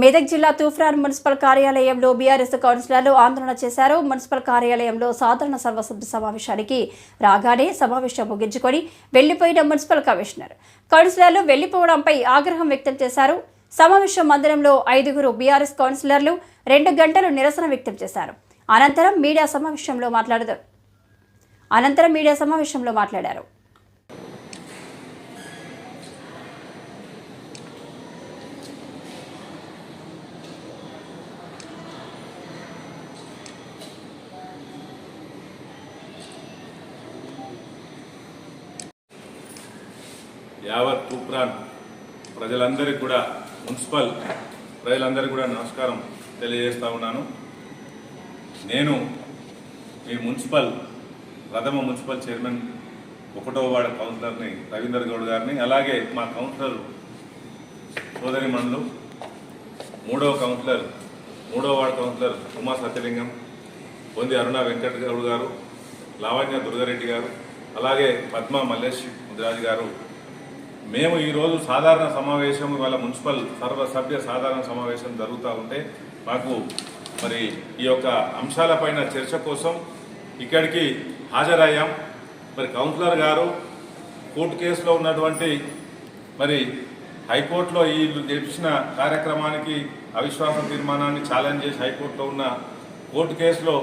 మెదక్ జిల్లా తూఫ్రాన్ మున్సిపల్ కార్యాలయంలో బీఆర్ఎస్ కౌన్సిలర్లు ఆందోళన చేశారు. మున్సిపల్ కార్యాలయంలో సాధారణ సర్వసభ్య సమావేశానికి రాగానే సమావేశం ముగించుకొని వెళ్ళిపోయిన మున్సిపల్ కమిషనర్. కౌన్సిలర్లు వెళ్ళిపోవడంపై ఆగ్రహం వ్యక్తం చేశారు. సమావేశం మందిరంలో ఐదుగురు బీఆర్ఎస్ కౌన్సిలర్లు రెండు గంటలు నిరసన వ్యక్తం చేశారు. అనంతరం మీడియా సమావేశంలో మాట్లాడారు అనంతరం మీడియా సమావేశంలో మాట్లాడారు. యావత్ తూప్రాన్ ప్రజలందరికీ కూడా మున్సిపల్ ప్రజలందరికీ కూడా నమస్కారం తెలియజేస్తూ ఉన్నాను. నేను మీ మున్సిపల్ ప్రథమ మున్సిపల్ చైర్మన్ ఒకటో వార్డు కౌన్సిలర్ని రవీందర్ గౌడ్ గారిని అలాగే మా కౌన్సిలర్ సోదరి మండలు మూడవ కౌన్సిలర్ మూడవ వార్డు కౌన్సిలర్ ఉమా సత్యలింగం పొంది అరుణ వెంకట గౌడ్ గారు లావణ్య దుర్గారెడ్డి గారు అలాగే పద్మ మల్లేష్ ముదిరాజు గారు మేము ఈరోజు సాధారణ సమావేశం ఇవాళ మున్సిపల్ సర్వసభ్య సాధారణ సమావేశం జరుగుతూ ఉంటే మాకు మరి ఈ యొక్క అంశాలపైన చర్చ కోసం ఇక్కడికి హాజరయ్యాం. మరి కౌన్సిలర్ గారు కోర్టు కేసులో ఉన్నటువంటి మరి హైకోర్టులో ఈ చేసిన కార్యక్రమానికి అవిశ్వాస తీర్మానాన్ని ఛాలెంజ్ చేసి హైకోర్టులో ఉన్న కోర్టు కేసులో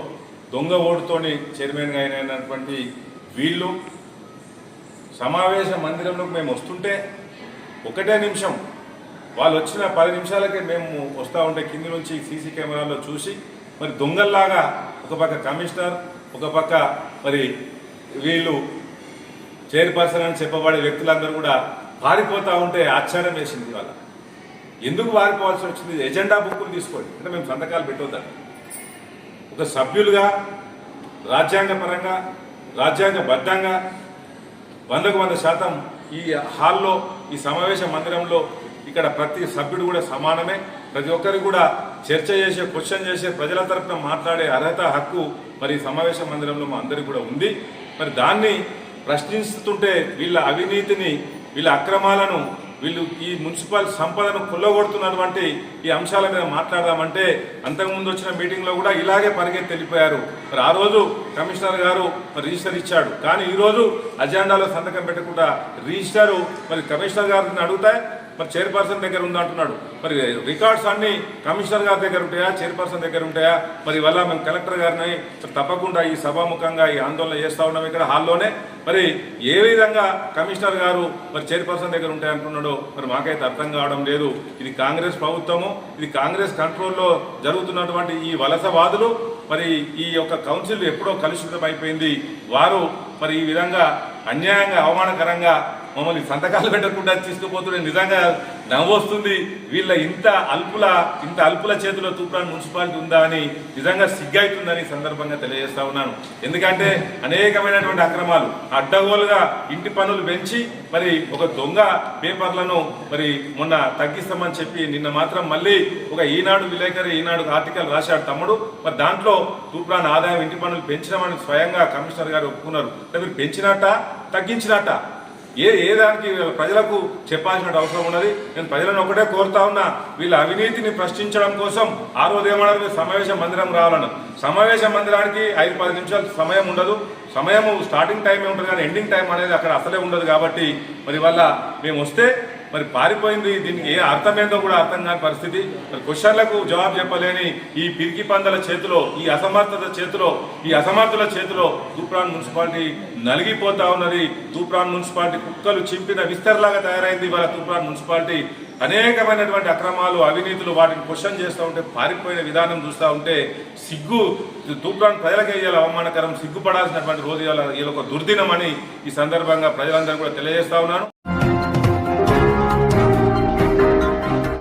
దొంగ ఓటుతోని చైర్మన్గా అయినటువంటి వీళ్ళు సమావేశ మందిరంలోకి మేము వస్తుంటే ఒకటే నిమిషం. వాళ్ళు వచ్చిన పది నిమిషాలకే మేము వస్తూ ఉంటే కింది నుంచి సీసీ కెమెరాలో చూసి మరి దొంగల్లాగా ఒక పక్క కమిషనర్ ఒక పక్క మరి వీళ్ళు చైర్పర్సన్ అని చెప్పబడే వ్యక్తులందరూ కూడా పారిపోతూ ఉంటే ఆశ్చర్యం వేసింది వాళ్ళ ఎందుకు పారిపోవాల్సి వచ్చింది? ఎజెండా బుక్కులు తీసుకోండి. అంటే మేము సంతకాలు పెట్టొద్దాం ఒక సభ్యులుగా రాజ్యాంగపరంగా రాజ్యాంగబద్ధంగా వందకు వంద శాతం ఈ హాల్లో ఈ సమావేశ మందిరంలో ఇక్కడ ప్రతి సభ్యుడు కూడా సమానమే. ప్రతి ఒక్కరికి కూడా చర్చ చేసే క్వశ్చన్ చేసే ప్రజల తరపున మాట్లాడే అర్హత హక్కు మరి ఈ సమావేశ మందిరంలో మా అందరికీ కూడా ఉంది. మరి దాన్ని ప్రశ్నిస్తుంటే వీళ్ళ అవినీతిని వీళ్ళ అక్రమాలను వీళ్ళు ఈ మున్సిపల్ సంపదను కొల్లగొడుతున్నటువంటి ఈ అంశాల మీద మాట్లాడదామంటే అంతకుముందు వచ్చిన మీటింగ్లో కూడా ఇలాగే పరిగెత్తి వెళ్ళిపోయారు. మరి ఆ రోజు కమిషనర్ గారు మరి రిజిస్టర్ ఇచ్చాడు. కానీ ఈరోజు అజెండాలో సంతకం పెట్టకుండా రిజిస్టర్ మరి కమిషనర్ గారిని అడుగుతాయి మరి చైర్పర్సన్ దగ్గర ఉందంటున్నాడు మరి రికార్డ్స్ అన్ని కమిషనర్ గారి దగ్గర ఉంటాయా? చైర్పర్సన్ దగ్గర ఉంటాయా? మరి వల్ల మేము కలెక్టర్ గారిని తప్పకుండా ఈ సభాముఖంగా ఈ ఆందోళన చేస్తా ఉన్నాం ఇక్కడ హాల్లోనే. మరి ఏ విధంగా కమిషనర్ గారు మరి చైర్పర్సన్ దగ్గర ఉంటాయి అంటున్నాడో మరి మాకైతే అర్థం కావడం లేదు. ఇది కాంగ్రెస్ ప్రభుత్వము ఇది కాంగ్రెస్ కంట్రోల్లో జరుగుతున్నటువంటి ఈ వలసవాదులు మరి ఈ యొక్క కౌన్సిల్ ఎప్పుడో కలుషితం అయిపోయింది వారు మరి ఈ విధంగా అన్యాయంగా అవమానకరంగా మమ్మల్ని సంతకాలు పెట్టకుండా తీసుకుపోతుంటే నిజంగా నవ్వొస్తుంది. వీళ్ళ ఇంత అల్పుల ఇంత అల్పుల చేతిలో తూప్రాన్ మున్సిపాలిటీ ఉందా అని నిజంగా సిగ్గైతుందని సందర్భంగా తెలియజేస్తా ఉన్నాను. ఎందుకంటే అనేకమైనటువంటి అక్రమాలు అడ్డగోలుగా ఇంటి పనులు పెంచి మరి ఒక దొంగ పేపర్లను మరి మొన్న తగ్గిస్తామని చెప్పి నిన్న మాత్రం మళ్ళీ ఒక ఈనాడు విలేకరి ఈనాడు ఆర్టికల్ రాశాడు తమ్ముడు. మరి దాంట్లో తూప్రాన్ ఆదాయం ఇంటి పనులు పెంచినామని స్వయంగా కమిషనర్ గారు ఒప్పుకున్నారు. అంటే మీరు పెంచినట్ట తగ్గించినట్ట ఏ ఏ దానికి ప్రజలకు చెప్పాల్సిన అవసరం ఉన్నది? నేను ప్రజలను ఒకటే కోరుతా ఉన్నా వీళ్ళ అవినీతిని ప్రశ్నించడం కోసం ఆ రోజు ఏమన్నారు సమావేశ మందిరం రావాలను. సమావేశ మందిరానికి ఐదు పది నిమిషాలు సమయం ఉండదు. సమయం స్టార్టింగ్ టైం ఉంటుంది కానీ ఎండింగ్ టైం అనేది అక్కడ అసలే ఉండదు కాబట్టి మరి వల్ల మేము వస్తే మరి పారిపోయింది దీనికి ఏ అర్థమేందో కూడా అర్థం కాని పరిస్థితి. మరి క్వశ్చన్లకు జవాబు చెప్పలేని ఈ పిరికి పందల చేతిలో ఈ అసమర్థత చేతిలో ఈ అసమర్థుల చేతిలో తూప్రాన్ మున్సిపాలిటీ నలిగిపోతా ఉన్నది. తూప్రాన్ మున్సిపాలిటీ కుక్కలు చింపిన విస్తరలాగా తయారైంది ఇవాళ తూప్రాన్ మున్సిపాలిటీ. అనేకమైనటువంటి అక్రమాలు అవినీతులు వాటిని క్వశ్చన్ చేస్తూ ఉంటే పారిపోయిన విధానం చూస్తూ ఉంటే సిగ్గు తూప్రాన్ ప్రజలకే ఇవాళ అవమానకరం సిగ్గుపడాల్సినటువంటి రోజు ఇవాళ ఒక దుర్దినం అని ఈ సందర్భంగా ప్రజలందరూ కూడా తెలియజేస్తా ఉన్నాను.